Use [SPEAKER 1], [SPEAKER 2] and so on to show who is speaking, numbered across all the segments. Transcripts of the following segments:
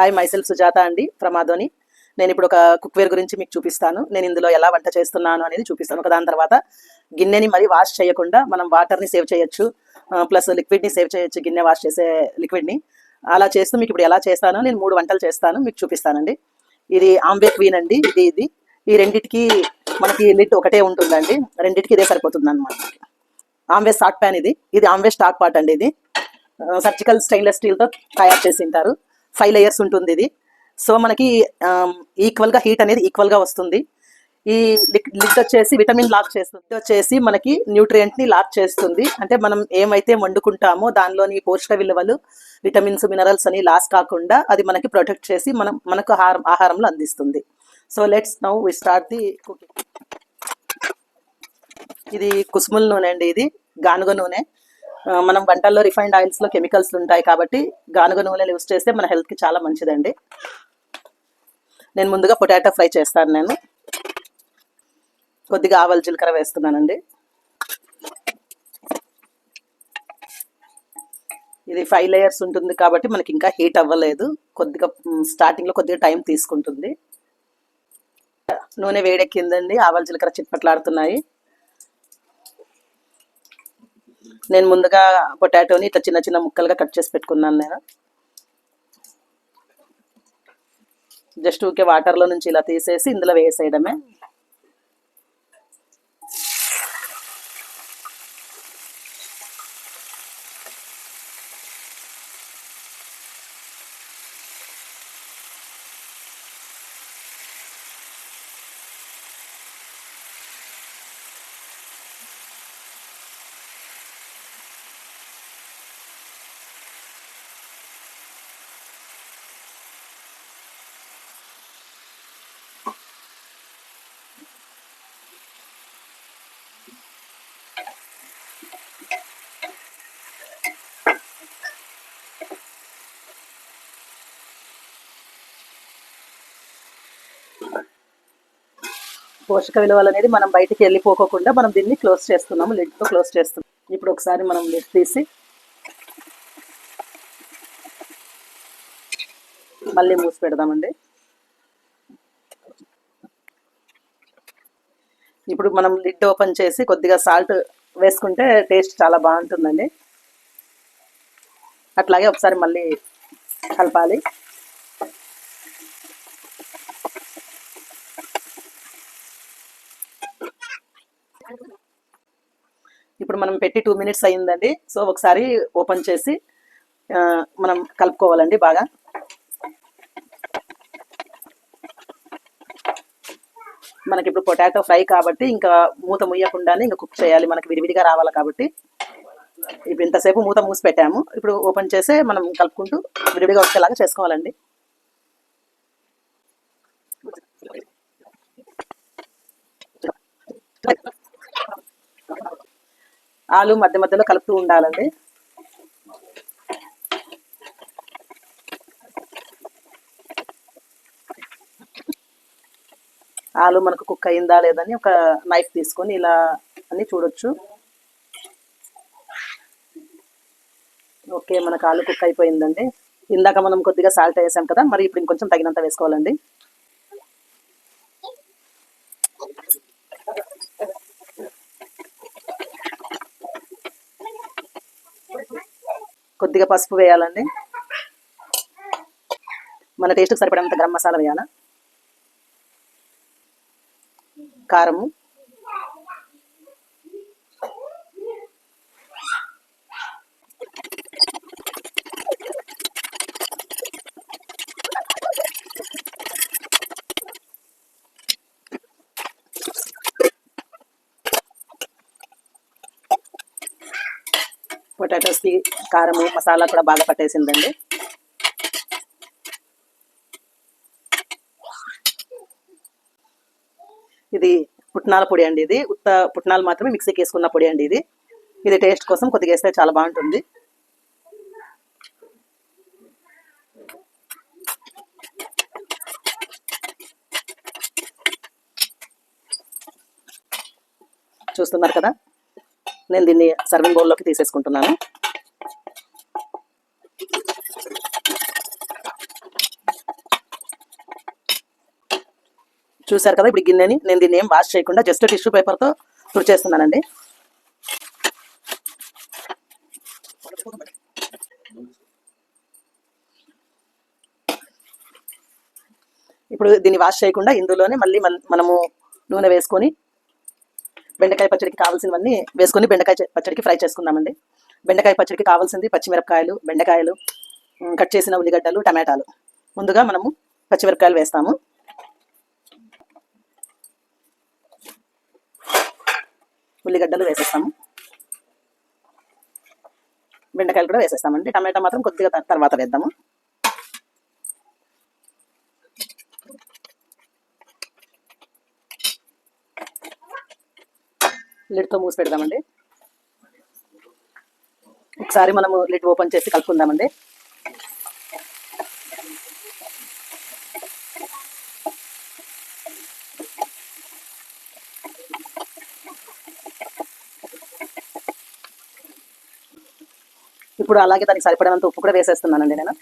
[SPEAKER 1] Hi మైసెల్ Sujatha అండి ప్రమాదోని నేను ఇప్పుడు ఒక కుక్వేర్ గురించి మీకు చూపిస్తాను. నేను ఇందులో ఎలా వంట చేస్తున్నాను అనేది చూపిస్తాను. ఒక దాని తర్వాత గిన్నెని మరి వాష్ చేయకుండా మనం వాటర్ని సేవ్ చేయొచ్చు ప్లస్ లిక్విడ్ని సేవ్ చేయొచ్చు గిన్నె వాష్ చేసే లిక్విడ్ని అలా చేస్తూ మీకు ఇప్పుడు ఎలా చేస్తానో నేను మూడు వంటలు చేస్తాను మీకు చూపిస్తానండి. ఇది ఆంబే క్వీన్ అండి ఇది ఇది. ఈ రెండిటికి మనకి లిట్ ఒకటే ఉంటుందండి. రెండిటికి ఇదే సరిపోతుంది అనమాట ఆంబే స్టాక్ ప్యాన్ ఇది. ఇది ఆంబే స్టాక్ పార్ట్ అండి ఇది. సర్జికల్ స్టెయిన్లెస్ స్టీల్తో తయారు చేసి ఉంటారు ఫైవ్ లేయర్స్ ఉంటుంది ఇది. సో మనకి um, ఈక్వల్గా హీట్ అనేది ఈక్వల్గా వస్తుంది. ఈ లిడ్ వచ్చేసి విటమిన్ లాక్ చేస్తుంది. వచ్చేసి మనకి న్యూట్రియంట్ని లాక్ చేస్తుంది. అంటే మనం ఏమైతే వండుకుంటామో దానిలోని పోషక విలువలు విటమిన్స్ మినరల్స్ అని లాస్ కాకుండా అది మనకి ప్రొటెక్ట్ చేసి మనం మనకు ఆహారం ఆహారంలో అందిస్తుంది. So let's now we start the cooking ఇది కుసుముల నూనె అండి ఇది. గానుగ నూనె. మనం వంటల్లో రిఫైన్డ్ ఆయిల్స్లో కెమికల్స్ ఉంటాయి కాబట్టి గానుగ నూనెలు యూస్ చేస్తే మన హెల్త్కి చాలా మంచిదండి. నేను ముందుగా పొటాటో ఫ్రై చేస్తాను నేను. కొద్దిగా ఆవల జీలకర్ర వేస్తున్నానండి. ఇది ఫైవ్ లేయర్స్ ఉంటుంది కాబట్టి మనకి ఇంకా హీట్ అవ్వలేదు. కొద్దిగా స్టార్టింగ్లో కొద్దిగా టైం తీసుకుంటుంది. నూనె వేడెక్కిందండి. ఆవాల జీలకర్ర చిట్పట్లాడుతున్నాయి. నేను ముందుగా పొటాటోని ఇట్లా చిన్న చిన్న ముక్కలుగా కట్ చేసి పెట్టుకున్నాను నేను. జస్ట్ ఊకే వాటర్లో నుంచి ఇలా తీసేసి ఇందులో వేసేయడమే. పోషక విలువలు అనేది మనం బయటికి వెళ్ళిపోకుండా మనం దీన్ని క్లోజ్ చేస్తున్నాము లిడ్తో క్లోజ్ చేస్తున్నాం ఇప్పుడు ఒకసారి మనం లిడ్ తీసి మళ్ళీ మూసి పెడదామండి. ఇప్పుడు మనం లిడ్ ఓపెన్ చేసి కొద్దిగా సాల్ట్ వేసుకుంటే టేస్ట్ చాలా బాగుంటుందండి. అట్లాగే ఒకసారి మళ్ళీ కలపాలి. ఇప్పుడు మనం పెట్టి టూ మినిట్స్ అయ్యిందండి. సో ఒకసారి ఓపెన్ చేసి మనం కలుపుకోవాలండి బాగా. మనకి ఇప్పుడు పొటాటో ఫ్రై కాబట్టి ఇంకా మూత ముయ్యకుండానే ఇంకా కుక్ చేయాలి. మనకి విడివిడిగా రావాలి కాబట్టి. ఇప్పుడు ఇంతసేపు మూత మూసి పెట్టాము. ఇప్పుడు ఓపెన్ చేసే మనం కలుపుకుంటూ విడివిడిగా వచ్చేలాగా చేసుకోవాలండి. ఆలు మధ్య మధ్యలో కలుపుతూ ఉండాలండి. ఆలు మనకు కుక్ అయిందా లేదని ఒక నైఫ్ తీసుకొని ఇలా అని చూడొచ్చు. ఓకే మనకు ఆలు కుక్ అయిపోయిందండి. ఇందాక మనం కొద్దిగా సాల్ట్ వేసాం కదా మరి ఇప్పుడు ఇంకొంచెం తగినంత వేసుకోవాలండి. కొద్దిగా పసుపు వేయాలండి. మన టేస్ట్కి సరిపడేంత గరం మసాలా వేయాలా? కారము. పొటాటోస్కి కారము మసాలా కూడా బాగా పట్టేసిందండి. ఇది పుట్నాల పొడి అండి ఇది. ఉత్త పుట్నాలు మాత్రమే మిక్సీకి వేసుకున్న పొడి అండి ఇది. ఇది టేస్ట్ కోసం కొద్దిగా వేస్తే చాలా బాగుంటుంది. చూస్తున్నారు కదా? నేను దీన్ని సర్వింగ్ బౌల్లోకి తీసేసుకుంటున్నాను. చూసారు కదా ఇప్పుడు గిన్నెని నేను దీన్ని ఏం వాష్ చేయకుండా జస్ట్ టిష్యూ పేపర్తో తుడిచేస్తున్నానండి. ఇప్పుడు దీన్ని వాష్ చేయకుండా ఇందులోనే మళ్ళీ మనము నూనె వేసుకొని బెండకాయ పచ్చడికి కావాల్సినవన్నీ వేసుకొని బెండకాయ పచ్చడికి ఫ్రై చేసుకుందామండి. బెండకాయ పచ్చడికి కావాల్సింది పచ్చిమిరపకాయలు బెండకాయలు కట్ చేసిన ఉల్లిగడ్డలు టమాటాలు. ముందుగా మనము పచ్చిమిరపకాయలు వేస్తాము. ఉల్లిగడ్డలు వేసేస్తాము. బెండకాయలు కూడా వేసేస్తామండి. టమాటా మాత్రం కొద్దిగా తర్వాత వేద్దాము. లిడ్తో మూసి పెడదామండి. ఒకసారి మనము లిడ్ ఓపెన్ చేసి కలుపుకుందామండి. ఇప్పుడు అలాగే దానికి సరిపడినంత ఉప్పు కూడా వేసేస్తున్నానండి నేను.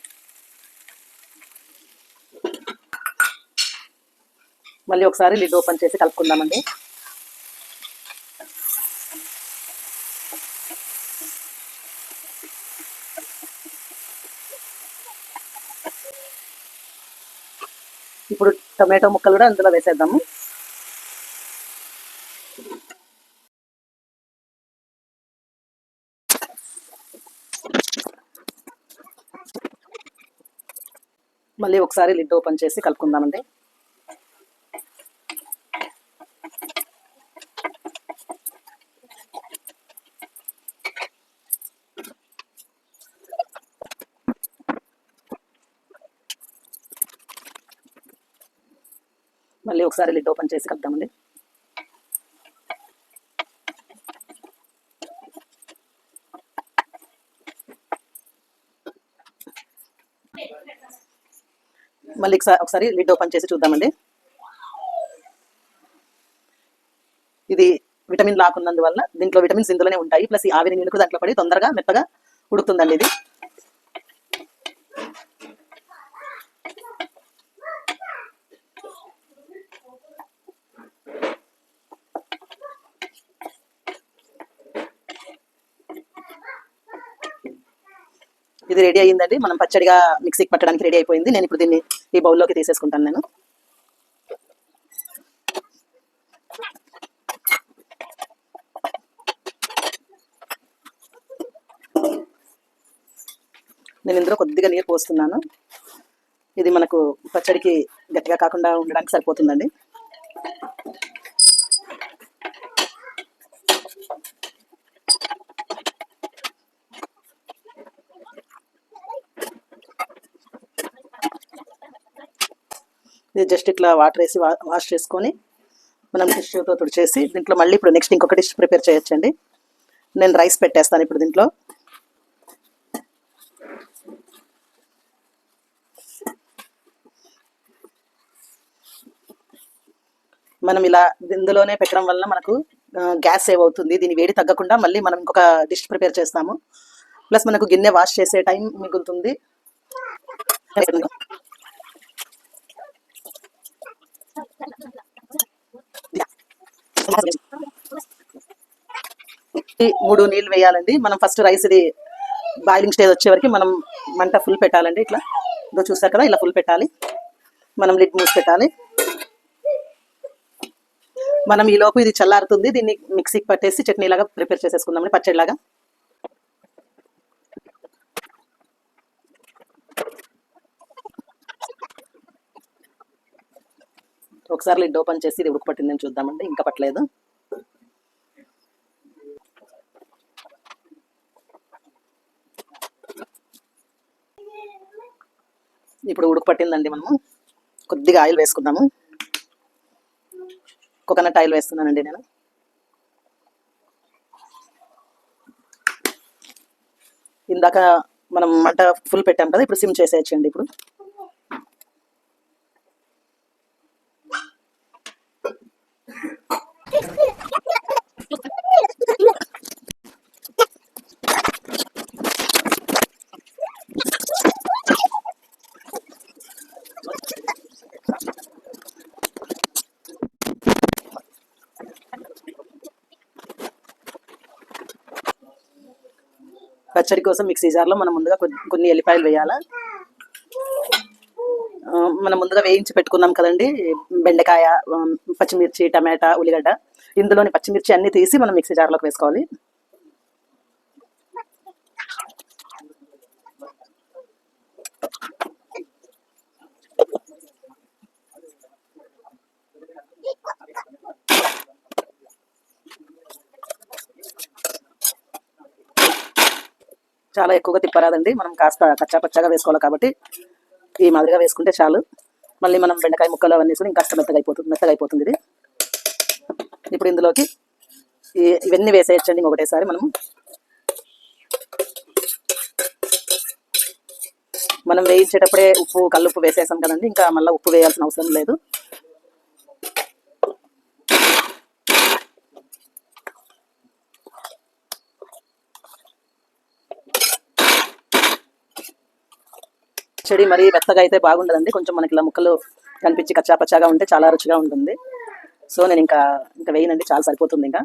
[SPEAKER 1] మళ్ళీ ఒకసారి లిడ్ ఓపెన్ చేసి కలుపుకుందామండి. ఇప్పుడు టమాటో ముక్కలు కూడా అందులో వేసేద్దాము. మళ్ళీ ఒకసారి లిడ్ ఓపెన్ చేసి కలుపుకుందామండి. మళ్ళీ ఒకసారి లిడ్ ఓపెన్ చేసి కలుపుదామండి. మళ్ళీ ఒకసారి లిడ్ ఓపెన్ చేసి చూద్దామండి. ఇది విటమిన్ లాకున్నందువల్ల దీంట్లో విటమిన్స్ ఇందులోనే ఉంటాయి. ప్లస్ ఈ ఆవిరి నీళ్ళు దాంట్లో పడి తొందరగా మెత్తగా ఉడుకుతుందండి ఇది. ఇది రెడీ అయ్యిందండి. మనం పచ్చడిగా మిక్సీకి పట్టడానికి రెడీ అయిపోయింది. నేను ఇప్పుడు దీన్ని ఈ బౌల్లోకి తీసేసుకుంటాను నేను. నేను ఇందులో కొద్దిగా నీరు పోస్తున్నాను. ఇది మనకు పచ్చడికి గట్టిగా కాకుండా ఉండడానికి సరిపోతుందండి. జస్ట్ ఇట్లా వాటర్ వేసి వాష్ చేసుకొని మనం టిష్యూతో తుడిచేసి దీంట్లో మళ్ళీ ఇప్పుడు నెక్స్ట్ ఇంకొక డిష్ ప్రిపేర్ చేయొచ్చండి. నేను రైస్ పెట్టేస్తాను ఇప్పుడు దీంట్లో. మనం ఇలా ఇందులోనే పెట్టడం వల్ల మనకు గ్యాస్ సేవ్ అవుతుంది. దీని వేడి తగ్గకుండా మళ్ళీ మనం ఇంకొక డిష్ ప్రిపేర్ చేస్తాము. ప్లస్ మనకు గిన్నె వాష్ చేసే టైం మిగులుతుంది ఈ మూడు నీళ్ళు వేయాలండి. మనం ఫస్ట్ రైస్ ఇది బాయిలింగ్ స్టేజ్ వచ్చే వరకు మనం మంట ఫుల్ పెట్టాలండి. ఇట్లా ఇదో చూసారు కదా ఇలా ఫుల్ పెట్టాలి. మనం లిడ్ మూసి పెట్టాలి. మనం ఈ లోపు ఇది చల్లారుతుంది. దీన్ని మిక్సీకి పట్టేసి చట్నీ లాగా ప్రిపేర్ చేసేసుకుందాం పచ్చడి ఒకసారి లిడ్ ఓపెన్ చేసి ఇది ఉడకపట్టిందని చూద్దామండి. ఇంకా పట్టలేదు. ఇప్పుడు ఉడకపట్టిందండి మనము. కొద్దిగా ఆయిల్ వేసుకుందాము. కోకోనట్ ఆయిల్ వేస్తున్నానండి నేను. ఇందాక మనం మంట ఫుల్ పెట్టాం కదా ఇప్పుడు సిమ్ చేసేయచ్చండి ఇప్పుడు. పచ్చడి కోసం మిక్సీ జార్లో మనం ముందుగా కొన్ని ఎల్లిపాయలు వేయాలా? మనం ముందుగా వేయించి పెట్టుకున్నాం కదండి బెండకాయ పచ్చిమిర్చి టమాటా ఉల్లిగడ్డ. ఇందులోని పచ్చిమిర్చి అన్ని తీసి మనం మిక్సీ జార్లోకి వేసుకోవాలి. చాలా ఎక్కువగా తిప్పరాదండి. మనం కాస్త కచ్చా పచ్చాగా వేసుకోవాలి కాబట్టి ఈ మాదిరిగా వేసుకుంటే చాలు. మళ్ళీ మనం బెండకాయ ముక్కలు అవన్నీ వేసుకుని ఇంకా మెత్తగా అయిపోతుంది మెత్తగా అయిపోతుంది ఇది. ఇప్పుడు ఇందులోకి ఇవన్నీ వేసేయచ్చండి ఒకటేసారి మనం మనం వేయించేటప్పుడే ఉప్పు కల్లుప్పు వేసేసాం కదండి. ఇంకా మళ్ళీ ఉప్పు వేయాల్సిన అవసరం లేదు. చెడి మరి మెత్తగా అయితే బాగుండదండి. కొంచెం మనకి ఇలా ముక్కలు కనిపించి కచ్చా పచ్చాగా ఉంటే చాలా రుచిగా ఉంటుంది. సో నేను ఇంకా ఇంకా వేయనండి. చాలా సరిపోతుంది ఇంకా.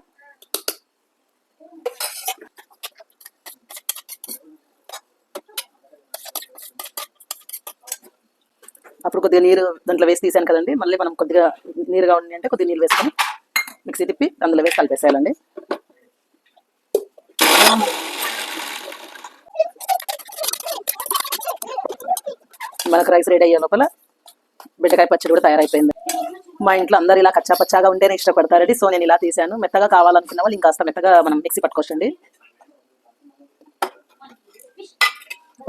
[SPEAKER 1] అప్పుడు కొద్దిగా నీరు దాంట్లో వేసి తీసాను కదండి. మళ్ళీ మనం కొద్దిగా నీరుగా ఉండి అంటే కొద్దిగా నీళ్ళు వేసుకొని మిక్సీ తిప్పి అందులో వేసి కలిపేసేయాలండి. మనకు రైస్ రెడీ అయ్యే లోపల బెండకాయ పచ్చడి కూడా తయారైపోయింది. మా ఇంట్లో అందరు ఇలా కచ్చా పచ్చాగా ఉంటేనే ఇష్టపడతారండి. సో నేను ఇలా తీసాను మెత్తగా కావాలనుకున్న వాళ్ళు ఇంకాస్త మెత్తగా మనం మిక్సీ పట్టుకోవచ్చండి.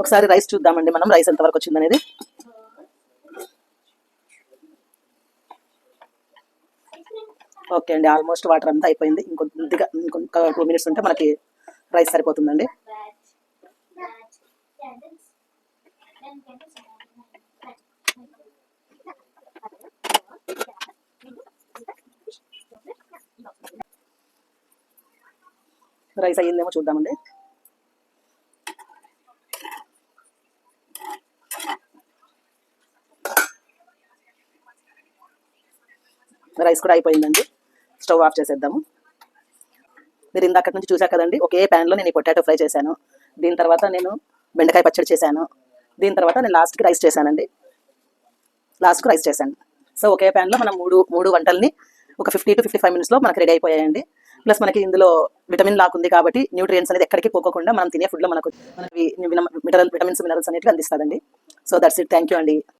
[SPEAKER 1] ఒకసారి రైస్ చూద్దామండి మనం. రైస్ ఎంతవరకు వచ్చింది అనేది ఓకే అండి. ఆల్మోస్ట్ వాటర్ అంతా అయిపోయింది. ఇంకొద్దిగా ఇంకొక టూ మినిట్స్ ఉంటే మనకి రైస్ సరిపోతుందండి. రైస్ అయ్యిందేమో చూద్దామండి. రైస్ కూడా అయిపోయిందండి. స్టవ్ ఆఫ్ చేసేద్దాము. మీరు ఇందాక నుంచి చూసా కదండి ఒకే ప్యాన్లో నేను ఈ పొటాటో ఫ్రై చేశాను. దీని తర్వాత నేను బెండకాయ పచ్చడి చేశాను. దీని తర్వాత నేను లాస్ట్కి రైస్ చేశానండి. లాస్ట్కి రైస్ చేశాను. సో ఒకే ప్యాన్లో మనం మూడు మూడు వంటల్ని ఒక ఫిఫ్టీ టు ఫిఫ్టీ ఫైవ్ మినిట్స్లో మనకి రెడీ అయిపోయాయండి. ప్లస్ మనకి ఇందులో విటమిన్ లాక్ ఉంది కాబట్టి న్యూట్రియన్స్ అనేది ఎక్కడికి పోకోకుండా మనం తినే ఫుడ్లో మనకు మనకి మినరల్ విటమిన్స్ మినరల్స్ అనేవి అందిస్తుందండి. So that's it thank you అండి.